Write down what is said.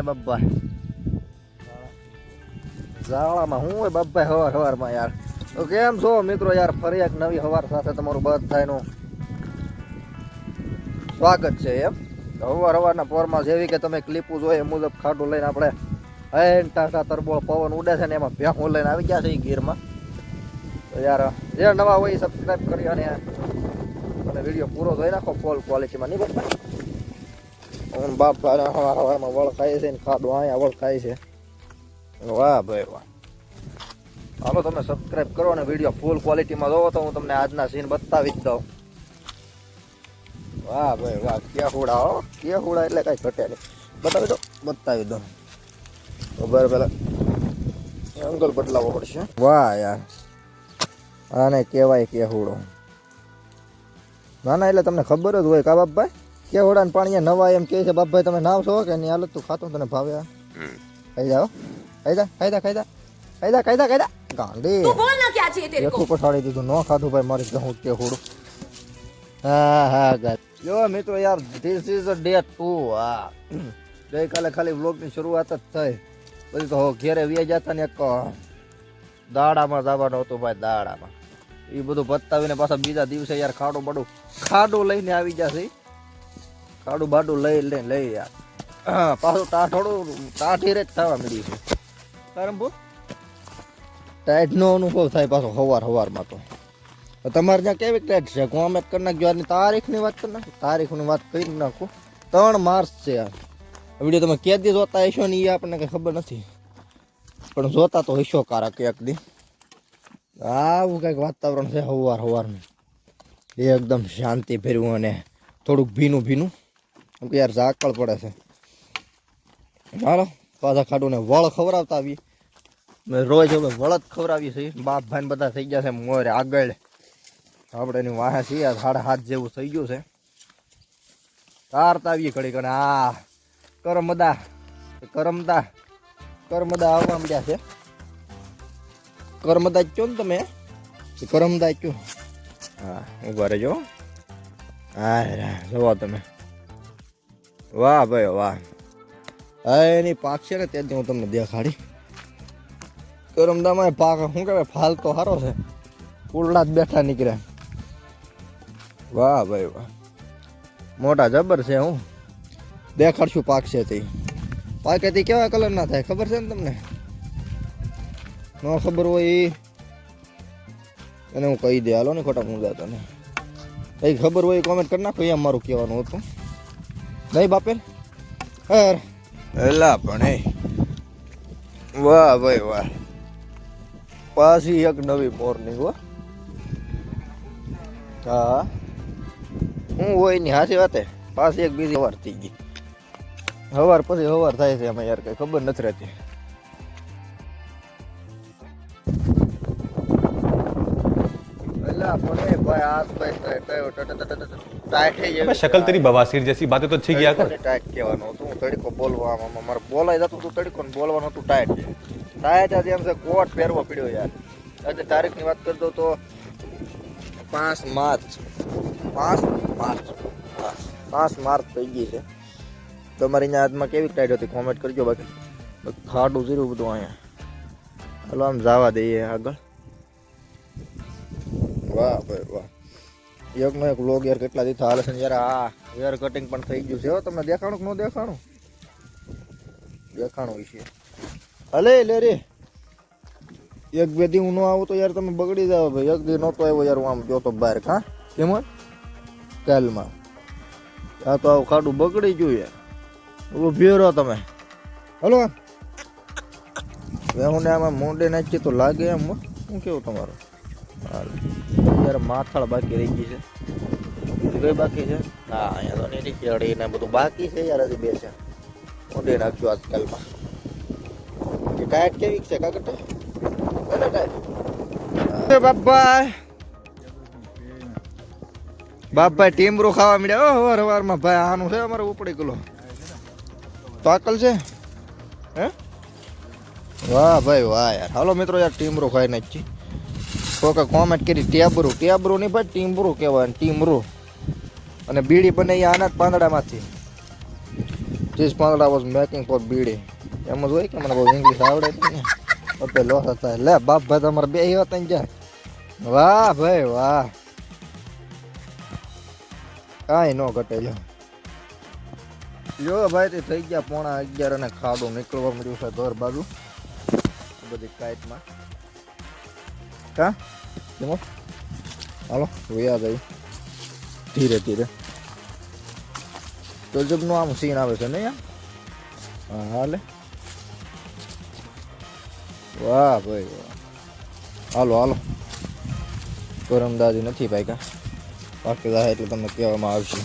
છે બબ્બા જાળામાં હું બાપભાઈ હવાર હવારમાં યાર. તો કેમ છો મિત્રો યાર? ફરી એક નવી હવાર સાથે તમારું બધાનું સ્વાગત છે એમ. હવાર હવારના પોરમાં જેવી કે તમે ક્લિપુ જોઈએ મુજબ ખાટું લઈને આપણે હૈન ટાટા તરબોળ પવન ઉડે છે ને એમાં ભેહું લઈને આવી ગયા છે એ ગીરમાં. તો યાર, જે નવા હોય સબસ્ક્રાઈબ કરી અને અને વીડિયો પૂરો જોઈ નાખો ફોલ ક્વોલિટીમાં નહીં બાપા હું બાપ હવાર વળખાય વળ છે ને ખાડું અહીંયા વળખાય છે. વાહ ભાઈ વાહ. હાલો, તમે સબસ્ક્રાઇબ કરો ને વીડિયો ફૂલ ક્વોલિટીમાં જોવો તો હું તમને આજના સીન બતાવી જ દઉં. વાહ ભાઈ વાહ કેહુડા હો? કેહુડા એટલે કાંઈ ઘટે નહીં. બતાવી દો બતાવી દો. ખબર પેલા અંગલ બદલાવો પડશે. વાહ યાર. આને કહેવાય કે હુડો. ના ના, એટલે તમને ખબર જ હોય કા બાપભાઈ કેવડા ને પાણી નવા એમ કે છે બાપભાઈ તમે નાવ છો કે નહીં? હાલત તું ખાતો તને ભાવે ખાઈ જાઓ ખાઈ કાયદા કાયદા જા કાયદા જા. ખાઈ જા ખાઈ ગાંડી તું બોલ ના ક્યાં છે તેરે કો પઠાડી દીધું ન ખાધું ભાઈ મારે જહું કે હોડું. હા હા ગાઈસ જો મિત્રો યાર this is a day two આ ગઈકાલે ખાલી વ્લોગની શરૂઆત જ થઈ. પછી તો ઘેરે વ્યા જતા ને એક દાડામાં જવાનું હતું ભાઈ દાડામાં. એ બધું પતાવીને પાછા બીજા દિવસે યાર ખાડું બડું ખાડું લઈને આવી જશે ખાડું બાડું લઈ લઈ લઈ યાર પાછું થોડું ટાઠી રે જ થવા મળી છે. કારણ બહુ ટાઈટનો અનુભવ થાય પાછો હવાર હવારમાં તો. તો તમારે ત્યાં કેવી ટાઈટ છે? કોમેન્ટ કરી નાખજો. આની તારીખની વાત કરી નાખો. તારીખની વાત કરી નાખો. ત્રણ માર્ચ છે આ. વીડિયો તમે કે દી જોતા હશો ને એ આપણને કંઈ ખબર નથી. પણ જોતા તો હશો કારક એક દી. આવું કંઈક વાતાવરણ છે હવાર હવારનું. એકદમ શાંતિ ભર્યું અને થોડુંક ભીનું ભીનું. કેમ કે યાર ઝાકળ પડે છે. હાલો, પાછા ખાડું ને વળ ખવડાવતા આવીએ. રોજ હવે વળ જ ખવડાવીએ છીએ. બાપ ભાઈ બધા થઈ ગયા છે મોર આગળ. આપણે એની વાહે છીએ સાડા હાથ જેવું થઈ ગયું છે. તારતા આવીએ ઘડી અને આ કરમદા કરમદા કરમદા આવવા માંડ્યા છે. કરમદા કહો ને તમે? કરમદા જ હા ઊભા રહેજો. હા જોવો તમે. વાહ ભાઈ, વાહ. હા એની પાક છે ને, ત્યાંથી હું તમને દેખાડી. કરમદામાં પાક, શું કહેવાય ફાલ તો સારો છે. કુરડા જ બેઠા નીકળે વાહ ભાઈ, વાહ. મોટા જબર છે હું. દેખાડશું પાક છે તે. પાકેથી કેવા કલર ના થાય, ખબર છે ને તમને? ન ખબર હોય એ એને હું કહી દે, હાલો ને, ખોટા મુદ્દા તને કઈ ખબર હોય કોમેન્ટ કરી નાખો એમ મારું કહેવાનું હતું. નહીં બાપેન? હર. એલા પણ એ. વાહ ભાઈ વાહ. પાછી એક નવી મોર્નિંગ હો. હા. હું હોયની હાથી વાતે. પાછી એક બીજી હવાર થઈ ગઈ. હવાર પછી હવાર થાય છે અમે યાર, કઈ ખબર નથી રહેતી. પણ એ ભાઈ હાથ ભાઈ ટાઈટ થઈ अबे शक्ल तेरी बवासीर जैसी बातें तो अच्छी किया कर ટાઈટ કહેવાનું હતું હું તડીકો બોલવા આમાં મારે બોલાઈ જતું હતું તડીકો ને બોલવાનું હતું ટાઈટ ટાઈટ આજે એમ છે કોટ પહેરવો પડ્યો યાર આજે તારીખની વાત કરી દઉં તો પાંચ માર્ચ પાંચ માર્ચ હા, પાંચ માર્ચ થઈ ગઈ છે તમારી અહીંયા હાથમાં કેવી ટાઈટ હતી કોમેન્ટ કરજો બાકી ખાડું જીરું બધું અહીંયા હાલો આમ જવા દઈએ આગળ વાહ ભાઈ વાહ એકનો એક લોગ યાર કેટલા દીધા હાલે છે યાર, આ હેર કટિંગ પણ થઈ ગયું છે. હો, તમને દેખાણું કે ન દેખાણું? દેખાણું છે. હલે, લે રે. એક બે દી હું ન આવું તો યાર તમે બગડી જાવ ભાઈ. એક દી નહોતો આવ્યો યાર, હું આમ જોતો બહાર, હા? કેમ કાલમાં. આ તો આવું ખાડું બગડી ગયું યાર. ઊભી રહો તમે. હલો? ને આમાં મોંડે નાખીએ તો લાગે એમ હું કેવું તમારું? હાલ. યાર માથાળ બાકી રહી ગઈ છે. કઈ બાકી છે? હા, અહીંયા તો નહીં કેળી ને બધું બાકી છે યાર, હજી બે છે. ઊંડી નાખ્યું આજકાલમાં. કે ટાયટ કેવી છે કાકટ બાપા! બાપા ટીમરું ખાવા મળ્યા હવાર હવારમાં ભાઈ, આનું છે અમારે ઉપડી ગયેલો. પાકલ છે? હે? વાહ ભાઈ, વાહ યાર. હાલો મિત્રો, યાર, ટીમરું ખાઈ નાખી. કોકે કોમેન્ટ કરી, ટેબરું ટેબરું નહીં ભાઈ, ટીમરું કહેવાય, ટીમરું. અને બીડી બને આના જ પાંદડામાંથી. ધીસ પાંદડા વોઝ મેકિંગ ફોર બીડી. એમ જ હોય કે મને બહુ ઇંગ્લિશ આવડે ને ઓકે લોસ થાય. લે, બાપ ભાઈ, તમારે બે હતા ત્યાં જાય વાહ ભાઈ, વાહ. કાંઈ ન ઘટે લ્યો. જો ભાઈ, તે થઈ ગયા પોણા અગિયાર અને ખાડું નીકળવા મળ્યું છે ઘર બાજુ. બધી કાઈટમાં કા કેમો હાલો વૈયા જાય ધીરે ધીરે ગજબનું આમ સીન આવે છે ને યાર હા હાલે વાહ ભાઈ વાહ હાલો હાલો કરમદાદી નથી ભાઈ કા બાકી એટલે તમને કહેવામાં આવશે